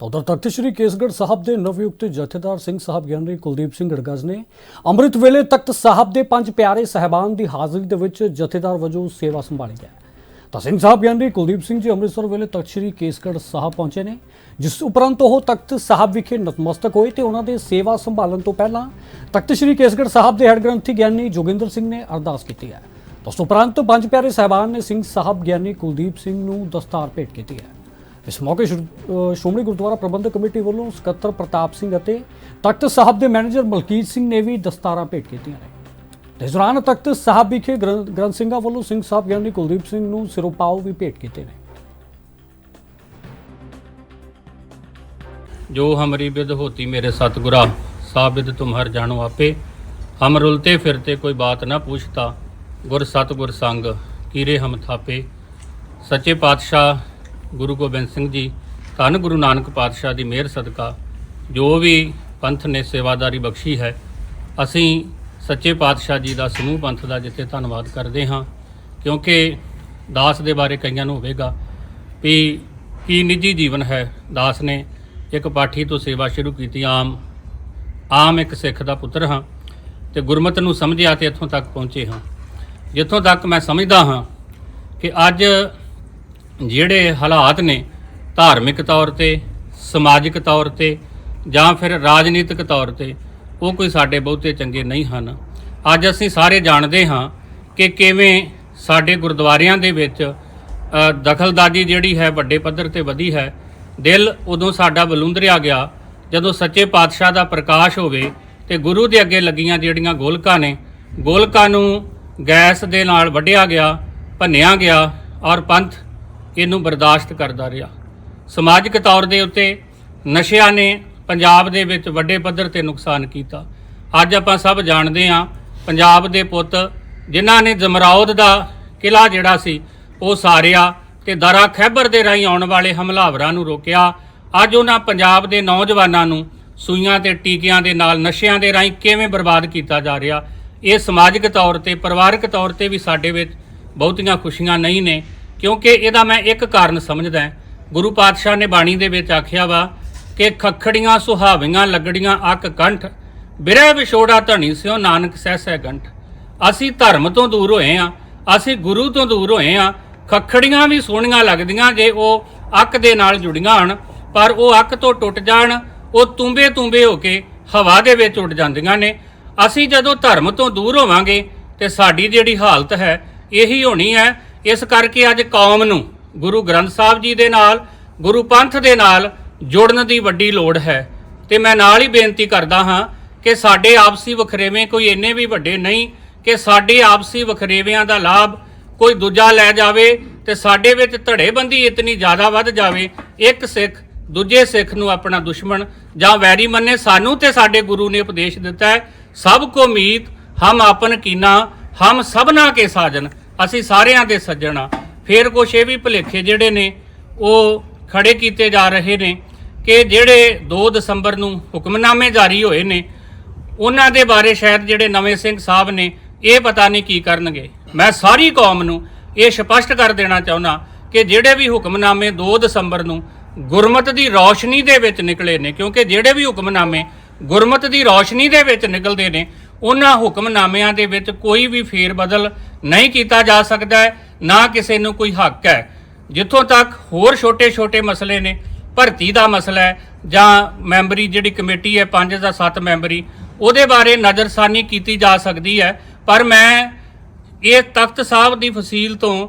ਤਾਂ ਉਧਰ ਤਖਤ ਸ੍ਰੀ ਕੇਸਗੜ੍ਹ ਸਾਹਿਬ ਦੇ ਨਵਯੁਕਤ ਜਥੇਦਾਰ ਸਿੰਘ ਸਾਹਿਬ ਗਿਆਨੀ ਕੁਲਦੀਪ ਸਿੰਘ ਗੜਗਜ਼ ਨੇ ਅੰਮ੍ਰਿਤ ਵੇਲੇ ਤਖਤ ਸਾਹਿਬ ਦੇ ਪੰਜ ਪਿਆਰੇ ਸਹਿਬਾਨ ਦੀ ਹਾਜ਼ਰੀ ਦੇ ਵਿੱਚ ਜਥੇਦਾਰ ਵਜੋਂ ਸੇਵਾ ਸੰਭਾਲੀ ਹੈ। ਤਾਂ ਸਿੰਘ ਸਾਹਿਬ ਗਿਆਨੀ ਕੁਲਦੀਪ ਸਿੰਘ ਜੀ ਅੰਮ੍ਰਿਤਸਰ ਵੇਲੇ ਤਖਤ ਸ੍ਰੀ ਕੇਸਗੜ੍ਹ ਸਾਹਿਬ ਪਹੁੰਚੇ ਨੇ, ਜਿਸ ਉਪਰੰਤ ਉਹ ਤਖਤ ਸਾਹਿਬ ਵਿਖੇ ਨਤਮਸਤਕ ਹੋਏ ਤੇ ਉਹਨਾਂ ਦੇ ਸੇਵਾ ਸੰਭਾਲਣ ਤੋਂ ਪਹਿਲਾਂ ਤਖਤ ਸ੍ਰੀ ਕੇਸਗੜ੍ਹ ਸਾਹਿਬ ਦੇ ਹੈੱਡ ਗ੍ਰੰਥੀ ਗਿਆਨੀ ਜੋਗਿੰਦਰ ਸਿੰਘ ਨੇ ਅਰਦਾਸ ਕੀਤੀ ਹੈ। ਤਾਂ ਉਸ ਉਪਰੰਤ ਪੰਜ ਪਿਆਰੇ ਸਹਿਬਾਨ ਨੇ ਸਿੰਘ ਸਾਹਿਬ ਗਿਆਨੀ ਕੁਲਦੀਪ ਸਿੰਘ ਨੂੰ ਦਸਤਾਰ ਭੇਟ ਕੀਤੀ ਹੈ। ਇਸ ਮੌਕੇ ਸ਼੍ਰੋਮਣੀ ਗੁਰਦੁਆਰਾ ਪ੍ਰਬੰਧਕ ਕਮੇਟੀ ਵੱਲੋਂ ਸਕੱਤਰ ਪ੍ਰਤਾਪ ਸਿੰਘ ਅਤੇ ਤਖਤ ਸਾਹਿਬ ਦੇ ਮੈਨੇਜਰ ਮਲਕੀਤ ਸਿੰਘ ਨੇ ਵੀ ਦਸਤਾਰਾਂ ਭੇਟ ਕੀਤੀਆਂ ਨੇ। ਇਸ ਦੌਰਾਨ ਤਖਤ ਸਾਹਿਬ ਵਿਖੇ ਗ੍ਰੰਥ ਸਿੰਘਾਂ ਵੱਲੋਂ ਸਿੰਘ ਸਾਹਿਬ ਗਿਆਨੀ ਕੁਲਦੀਪ ਸਿੰਘ ਨੂੰ ਸਿਰੋਪਾਓ ਵੀ ਭੇਟ ਕੀਤੇ ਨੇ। ਜੋ ਹਮਰੀ ਬਿਦ ਹੋਤੀ ਮੇਰੇ ਸਤਗੁਰਾ ਸਾਬਿਦ ਤੁਮਹਰ ਜਾਣੋ ਆਪੇ। ਹਮ ਰੁਲਤੇ ਫਿਰਤੇ ਕੋਈ ਬਾਤ ਨਾ ਪੁੱਛਤਾ, ਗੁਰ ਸਤਿਗੁਰ ਸੰਗ ਕੀਰੇ ਹਮ ਥਾਪੇ। ਸੱਚੇ ਪਾਤਸ਼ਾਹ ਗੁਰੂ ਗੋਬਿੰਦ ਸਿੰਘ ਜੀ, ਧੰਨ ਗੁਰੂ ਨਾਨਕ ਪਾਤਸ਼ਾਹ ਦੀ ਮਿਹਰ ਸਦਕਾ, ਜੋ ਵੀ ਪੰਥ ਨੇ ਸੇਵਾਦਾਰੀ ਬਖਸ਼ੀ ਹੈ, ਅਸੀਂ ਸੱਚੇ ਪਾਤਸ਼ਾਹ ਜੀ ਦਾ ਸਮੂਹ ਪੰਥ ਦਾ ਜਿੱਥੇ ਧੰਨਵਾਦ ਕਰਦੇ ਹਾਂ, ਕਿਉਂਕਿ ਦਾਸ ਦੇ ਬਾਰੇ ਕਈਆਂ ਨੂੰ ਹੋਵੇਗਾ ਵੀ ਕੀ ਨਿੱਜੀ ਜੀਵਨ ਹੈ, ਦਾਸ ਨੇ ਇੱਕ ਪਾਠੀ ਤੋਂ ਸੇਵਾ ਸ਼ੁਰੂ ਕੀਤੀ, ਆਮ ਆਮ ਇੱਕ ਸਿੱਖ ਦਾ ਪੁੱਤਰ ਹਾਂ, ਤੇ ਗੁਰਮਤਿ ਨੂੰ ਸਮਝਿਆ ਤੇ ਇੱਥੋਂ ਤੱਕ ਪਹੁੰਚੇ ਹਾਂ। ਜਿੱਥੋਂ ਤੱਕ ਮੈਂ ਸਮਝਦਾ ਹਾਂ ਕਿ ਅੱਜ ਜਿਹੜੇ ਹਾਲਾਤ ਨੇ ਧਾਰਮਿਕ ਤੌਰ ਤੇ, ਸਮਾਜਿਕ ਤੌਰ ਤੇ ਜਾਂ ਫਿਰ ਰਾਜਨੀਤਿਕ ਤੌਰ ਤੇ, ਉਹ ਕੋਈ ਸਾਡੇ ਬਹੁਤੇ ਚੰਗੇ ਨਹੀਂ ਹਨ। ਅੱਜ ਅਸੀਂ ਸਾਰੇ ਜਾਣਦੇ ਹਾਂ ਕਿ ਕਿਵੇਂ ਸਾਡੇ ਗੁਰਦੁਆਰਿਆਂ ਦੇ ਵਿੱਚ ਦਖਲਦਾਜੀ ਜਿਹੜੀ ਹੈ, ਵੱਡੇ ਪੱਧਰ ਤੇ ਵਧੀ ਹੈ। ਦਿਲ ਉਦੋਂ ਸਾਡਾ ਬਲੁੰਦਰਿਆ ਗਿਆ ਜਦੋਂ ਸੱਚੇ ਪਾਤਸ਼ਾਹ ਦਾ ਪ੍ਰਕਾਸ਼ ਹੋਵੇ ਤੇ ਗੁਰੂ ਦੇ ਅੱਗੇ ਲੱਗੀਆਂ ਜਿਹੜੀਆਂ ਗੋਲਕਾਂ ਨੇ, ਗੋਲਕਾਂ ਨੂੰ ਗੈਸ ਦੇ ਨਾਲ ਵੱਢਿਆ ਗਿਆ, ਭੰਨਿਆ ਗਿਆ ਔਰ ਪੰਥ ਇਹਨੂੰ ਬਰਦਾਸ਼ਤ ਕਰਦਾ ਰਿਹਾ। ਸਮਾਜਿਕ ਤੌਰ ਦੇ ਉੱਤੇ ਨਸ਼ਿਆਂ ਨੇ ਪੰਜਾਬ ਦੇ ਵਿੱਚ ਵੱਡੇ ਪੱਧਰ ਤੇ ਨੁਕਸਾਨ ਕੀਤਾ। ਅੱਜ ਆਪਾਂ ਸਭ ਜਾਣਦੇ ਹਾਂ, ਪੰਜਾਬ ਦੇ ਪੁੱਤ ਜਿਨ੍ਹਾਂ ਨੇ ਜਮਰੌਦ ਦਾ ਕਿਲਾ ਜਿਹੜਾ ਸੀ, ਉਹ ਸਾਰਿਆ ਤੇ ਦਰਾ ਖੈਬਰ ਦੇ ਰਾਹੀਂ ਆਉਣ ਵਾਲੇ ਹਮਲਾਵਰਾਂ ਨੂੰ ਰੋਕਿਆ। ਅੱਜ ਉਹਨਾਂ ਪੰਜਾਬ ਦੇ ਨੌਜਵਾਨਾਂ ਨੂੰ ਸੂਈਆਂ ਤੇ ਟੀਕਿਆਂ ਦੇ ਨਾਲ ਨਸ਼ਿਆਂ ਦੇ ਰਾਹੀਂ ਕਿਵੇਂ ਬਰਬਾਦ ਕੀਤਾ ਜਾ ਰਿਹਾ, ਇਹ ਸਮਾਜਿਕ ਤੌਰ ਤੇ, ਪਰਿਵਾਰਕ ਤੌਰ ਤੇ ਵੀ ਸਾਡੇ ਵਿੱਚ ਬਹੁਤੀਆਂ ਖੁਸ਼ੀਆਂ ਨਹੀਂ ਨੇ। ਕਿਉਂਕਿ ਇਹਦਾ ਮੈਂ ਇੱਕ ਕਾਰਨ ਸਮਝਦਾ ਗੁਰੂ ਪਾਤਸ਼ਾਹ ਨੇ ਬਾਣੀ ਦੇ ਵਿੱਚ ਆਖਿਆ ਵਾ ਕਿ ਖੱਖੜੀਆਂ ਸੁਹਾਵੀਆਂ, ਲੱਗੜੀਆਂ ਅੱਕ ਕੰਠ, ਬਿਰਹਿ ਵਿਛੋੜਾ ਧਣੀ ਸਿਓ ਨਾਨਕ ਸਹਿ ਸਹਿ ਕੰਠ। ਅਸੀਂ ਧਰਮ ਤੋਂ ਦੂਰ ਹੋਏ ਆ ਅਸੀਂ ਗੁਰੂ ਤੋਂ ਦੂਰ ਹੋਏ ਆ ਖੱਖੜੀਆਂ ਵੀ ਸੋਹਣੀਆਂ ਲੱਗਦੀਆਂ ਜੇ ਉਹ ਅੱਕ ਦੇ ਨਾਲ ਜੁੜੀਆਂ ਹਨ, ਪਰ ਉਹ ਅੱਕ ਤੋਂ ਟੁੱਟ ਜਾਣ, ਉਹ ਤੁੰਬੇ ਤੁੰਬੇ ਹੋ ਕੇ ਹਵਾ ਦੇ ਵਿੱਚ ਉੱਡ ਜਾਂਦੀਆਂ ਨੇ। ਅਸੀਂ ਜਦੋਂ ਧਰਮ ਤੋਂ ਦੂਰ ਹੋਵਾਂਗੇ ਤੇ ਸਾਡੀ ਜਿਹੜੀ ਹਾਲਤ ਹੈ, ਇਹੀ ਹੋਣੀ ਹੈ ਇਸ ਕਰਕੇ ਅੱਜ ਕੌਮ ਨੂੰ ਗੁਰੂ ਗ੍ਰੰਥ ਸਾਹਿਬ ਜੀ ਦੇ ਨਾਲ, ਗੁਰੂ ਪੰਥ ਦੇ ਨਾਲ ਜੁੜਨ ਦੀ ਵੱਡੀ ਲੋੜ ਹੈ। ਤੇ ਮੈਂ ਨਾਲ ਹੀ ਬੇਨਤੀ ਕਰਦਾ ਹਾਂ ਕਿ ਸਾਡੇ ਆਪਸੀ ਵਖਰੇਵੇਂ ਕੋਈ ਇੰਨੇ ਵੀ ਵੱਡੇ ਨਹੀਂ ਕਿ ਸਾਡੇ ਆਪਸੀ ਵਖਰੇਵਿਆਂ ਦਾ ਲਾਭ ਕੋਈ ਦੂਜਾ ਲੈ ਜਾਵੇ ਤੇ ਸਾਡੇ ਵਿੱਚ ਧੜੇਬੰਦੀ ਇਤਨੀ ਜ਼ਿਆਦਾ ਵੱਧ ਜਾਵੇ, ਇੱਕ ਸਿੱਖ ਦੂਜੇ ਸਿੱਖ ਨੂੰ ਆਪਣਾ ਦੁਸ਼ਮਣ ਜਾਂ ਵੈਰੀ ਮੰਨੇ, ਸਾਨੂੰ ਤੇ ਸਾਡੇ ਗੁਰੂ ਨੇ ਉਪਦੇਸ਼ ਦਿੱਤਾ ਹੈ, ਸਭ ਕੋ ਮੀਤ, ਹਮ ਆਪਨ ਕੀਨਾ, ਹਮ ਸਭਨਾ ਕੇ ਸਾਜਨ। ਅਸੀਂ ਸਾਰਿਆਂ ਦੇ ਸੱਜਣਾ ਫੇਰ ਕੁਛ ਇਹ ਵੀ ਭੁਲੇਖੇ ਜਿਹੜੇ ਨੇ, ਉਹ ਖੜੇ ਕੀਤੇ ਜਾ ਰਹੇ ਨੇ ਕਿ ਜਿਹੜੇ 2 ਦਸੰਬਰ ਨੂੰ ਹੁਕਮਨਾਮੇ ਜਾਰੀ ਹੋਏ ਨੇ, ਉਹਨਾਂ ਦੇ ਬਾਰੇ ਸ਼ਾਇਦ ਜਿਹੜੇ ਨਵੇਂ ਸਿੰਘ ਸਾਹਿਬ ਨੇ, ਇਹ ਪਤਾ ਨਹੀਂ ਕੀ ਕਰਨਗੇ। ਮੈਂ ਸਾਰੀ ਕੌਮ ਨੂੰ ਇਹ ਸਪਸ਼ਟ ਕਰ ਦੇਣਾ ਚਾਹੁੰਦਾ ਕਿ ਜਿਹੜੇ ਵੀ ਹੁਕਮਨਾਮੇ 2 ਦਸੰਬਰ ਨੂੰ ਗੁਰਮਤ ਦੀ ਰੌਸ਼ਨੀ ਦੇ ਵਿੱਚ ਨਿਕਲੇ ਨੇ, ਕਿਉਂਕਿ ਜਿਹੜੇ ਵੀ ਹੁਕਮਨਾਮੇ ਗੁਰਮਤ ਦੀ ਰੌਸ਼ਨੀ ਦੇ ਵਿੱਚ ਨਿਕਲਦੇ ਨੇ ਉਹਨਾਂ ਹੁਕਮਨਾਮਿਆਂ ਦੇ ਵਿੱਚ ਕੋਈ ਵੀ ਫੇਰ ਬਦਲ ਨਹੀਂ ਕੀਤਾ ਜਾ ਸਕਦਾ ਹੈ, ਨਾ ਕਿਸੇ ਨੂੰ ਕੋਈ ਹੱਕ ਹੈ। ਜਿੱਥੋਂ ਤੱਕ ਹੋਰ ਛੋਟੇ-ਛੋਟੇ ਮਸਲੇ ਨੇ, ਭਰਤੀ ਦਾ ਮਸਲਾ ਹੈ, ਜਾਂ ਮੈਂਬਰੀ ਜਿਹੜੀ ਕਮੇਟੀ ਹੈ 5 ਜਾਂ 7 ਮੈਂਬਰੀ, ਉਹਦੇ ਬਾਰੇ ਨਜ਼ਰਸਾਨੀ ਕੀਤੀ ਜਾ ਸਕਦੀ ਹੈ। ਪਰ ਮੈਂ ਇਹ ਤਖਤ ਸਾਹਿਬ ਦੀ ਫਸੀਲ ਤੋਂ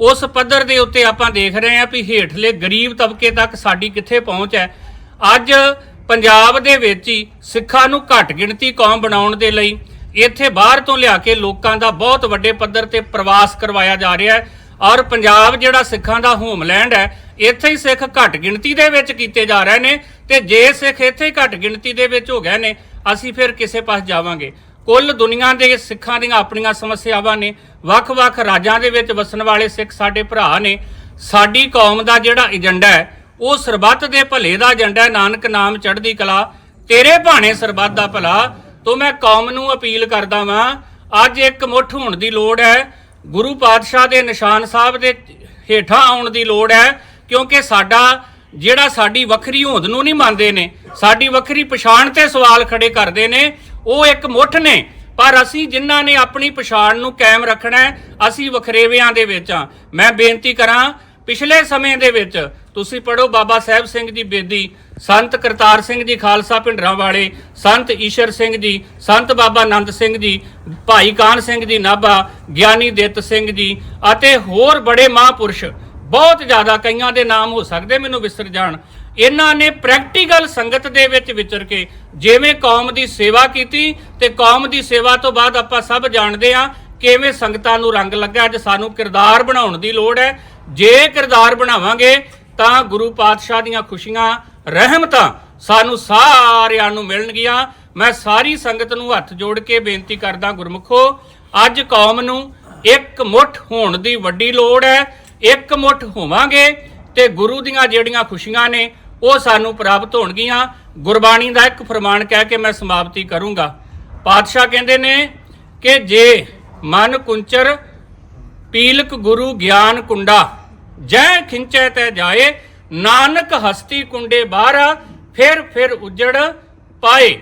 ਉਸ ਪੱਧਰ ਦੇ ਉੱਤੇ ਆਪਾਂ ਦੇਖ ਰਹੇ ਹਾਂ ਵੀ ਹੇਠਲੇ ਗਰੀਬ ਤਬਕੇ ਤੱਕ ਸਾਡੀ ਕਿੱਥੇ ਪਹੁੰਚ ਹੈ। ਅੱਜ ਪੰਜਾਬ ਦੇ ਵਿੱਚ ਹੀ ਸਿੱਖਾਂ ਨੂੰ ਘੱਟ ਗਿਣਤੀ ਕੌਮ ਬਣਾਉਣ ਦੇ ਲਈ ਇੱਥੇ ਬਾਹਰ ਤੋਂ ਲਿਆ ਕੇ ਲੋਕਾਂ ਦਾ ਬਹੁਤ ਵੱਡੇ ਪੱਧਰ ਤੇ ਪ੍ਰਵਾਸ ਕਰਵਾਇਆ ਜਾ ਰਿਹਾ ਹੈ ਔਰ ਪੰਜਾਬ ਜਿਹੜਾ ਸਿੱਖਾਂ ਦਾ ਹੋਮਲੈਂਡ ਹੈ, ਇੱਥੇ ਹੀ ਸਿੱਖ ਘੱਟ ਗਿਣਤੀ ਦੇ ਵਿੱਚ ਕੀਤੇ ਜਾ ਰਹੇ ਨੇ ਤੇ ਜੇ ਸਿੱਖ ਇੱਥੇ ਹੀ ਘੱਟ ਗਿਣਤੀ ਦੇ ਵਿੱਚ ਹੋ ਗਏ ਨੇ, ਅਸੀਂ ਫਿਰ ਕਿਸੇ ਪਾਸ ਜਾਵਾਂਗੇ। ਕੁੱਲ ਦੁਨੀਆ ਦੇ ਸਿੱਖਾਂ ਦੀਆਂ ਆਪਣੀਆਂ ਸਮੱਸਿਆਵਾਂ ਨੇ, ਵੱਖ-ਵੱਖ ਰਾਜਾਂ ਦੇ ਵਿੱਚ ਵਸਣ ਵਾਲੇ ਸਿੱਖ ਸਾਡੇ ਭਰਾ ਨੇ, ਸਾਡੀ ਕੌਮ ਦਾ ਜਿਹੜਾ ਏਜੰਡਾ ਹੈ, ਉਹ ਸਰਬੱਤ ਦੇ ਭਲੇ ਦਾ ਏਜੰਡਾ ਹੈ, ਨਾਨਕ ਨਾਮ ਚੜ੍ਹਦੀ ਕਲਾ, ਤੇਰੇ ਭਾਣੇ ਸਰਬੱਤ ਦਾ ਭਲਾ, ਤੋਂ ਮੈਂ ਕੌਮ ਨੂੰ ਅਪੀਲ ਕਰਦਾ ਵਾਂ, ਅੱਜ ਇੱਕ ਮੁੱਠ ਹੋਣ ਦੀ ਲੋੜ ਹੈ, ਗੁਰੂ ਪਾਤਸ਼ਾਹ ਦੇ ਨਿਸ਼ਾਨ ਸਾਹਿਬ ਦੇ ਹੇਠਾਂ ਆਉਣ ਦੀ ਲੋੜ ਹੈ, ਕਿਉਂਕਿ ਸਾਡਾ ਜਿਹੜਾ ਸਾਡੀ ਵੱਖਰੀ ਹੋਂਦ ਨੂੰ ਨਹੀਂ ਮੰਨਦੇ ਨੇ, ਸਾਡੀ ਵੱਖਰੀ ਪਛਾਣ ਤੇ ਸਵਾਲ ਖੜੇ ਕਰਦੇ ਨੇ, ਉਹ ਇੱਕ ਮੁੱਠ ਨੇ। ਪਰ ਅਸੀਂ ਜਿਨ੍ਹਾਂ ਨੇ ਆਪਣੀ ਪਛਾਣ ਨੂੰ ਕਾਇਮ ਰੱਖਣਾ ਅਸੀਂ ਵਖਰੇਵਿਆਂ ਦੇ ਵਿੱਚ ਆ ਮੈਂ ਬੇਨਤੀ ਕਰਾਂ, ਪਿਛਲੇ ਸਮੇਂ ਦੇ ਵਿੱਚ ਤੁਸੀਂ ਪੜੋ ਬਾਬਾ ਸਾਹਿਬ ਸਿੰਘ ਜੀ ਬੇਦੀ, ਸੰਤ ਕਰਤਾਰ ਸਿੰਘ ਜੀ ਖਾਲਸਾ ਭਿੰਡਰਾਂ ਵਾਲੇ, ਸੰਤ ਈਸ਼ਰ ਸਿੰਘ ਜੀ, ਸੰਤ ਬਾਬਾ ਆਨੰਦ ਸਿੰਘ ਜੀ, ਭਾਈ ਕਾਨ ਸਿੰਘ ਜੀ ਨਾਭਾ, ਗਿਆਨੀ ਦਿੱਤ ਸਿੰਘ ਜੀ ਅਤੇ ਹੋਰ ਬੜੇ ਮਹਾਂਪੁਰਸ਼ ਬਹੁਤ ਜ਼ਿਆਦਾ ਕਈਆਂ ਦੇ ਨਾਮ ਹੋ ਸਕਦੇ ਮੈਨੂੰ ਵਿਸਰ ਜਾਣ। ਇਹਨਾਂ ਨੇ ਪ੍ਰੈਕਟੀਕਲ ਸੰਗਤ ਦੇ ਵਿੱਚ ਵਿਚਰ ਕੇ ਜਿਵੇਂ ਕੌਮ ਦੀ ਸੇਵਾ ਕੀਤੀ ਤੇ ਕੌਮ ਦੀ ਸੇਵਾ ਤੋਂ ਬਾਅਦ ਆਪਾਂ ਸਭ ਜਾਣਦੇ ਆ ਕਿਵੇਂ ਸੰਗਤਾਂ ਨੂੰ ਰੰਗ ਲੱਗਾ। ਅੱਜ ਸਾਨੂੰ ਕਿਰਦਾਰ ਬਣਾਉਣ ਦੀ ਲੋੜ ਹੈ। ਜੇ ਕਿਰਦਾਰ ਬਣਾਵਾਂਗੇ ਤਾਂ ਗੁਰੂ ਪਾਤਸ਼ਾਹ ਦੀਆਂ ਖੁਸ਼ੀਆਂ, ਰਹਿਮਤਾਂ ਸਾਨੂੰ ਸਾਰਿਆਂ ਨੂੰ ਮਿਲਣਗੀਆਂ। ਮੈਂ ਸਾਰੀ ਸੰਗਤ ਨੂੰ ਹੱਥ ਜੋੜ ਕੇ ਬੇਨਤੀ ਕਰਦਾ ਗੁਰਮੁਖੋ, ਅੱਜ ਕੌਮ ਨੂੰ ਇੱਕ ਮੁੱਠ ਹੋਣ ਦੀ ਵੱਡੀ ਲੋੜ ਹੈ। ਇੱਕ ਮੁੱਠ ਹੋਵਾਂਗੇ ਤੇ ਗੁਰੂ ਦੀਆਂ ਜਿਹੜੀਆਂ ਖੁਸ਼ੀਆਂ ਨੇ, ਉਹ ਸਾਨੂੰ ਪ੍ਰਾਪਤ ਹੋਣਗੀਆਂ। ਗੁਰਬਾਣੀ ਦਾ ਇੱਕ ਫਰਮਾਨ ਕਹਿ ਕੇ ਮੈਂ ਸਮਾਪਤੀ ਕਰੂੰਗਾ। ਪਾਤਸ਼ਾਹ ਕਹਿੰਦੇ ਨੇ ਕਿ ਜੇ ਮਨ ਕੁੰਚਰ, ਪੀਲਕ ਗੁਰੂ ਗਿਆਨ ਕੁੰਡਾ, ਜੈ ਖਿੰਚੈ ਤੈ ਜਾਏ, ਨਾਨਕ ਹਸਤੀ ਕੁੰਡੇ ਬਾਹਰ ਫਿਰ ਫਿਰ ਉਜੜ ਪਾਏ।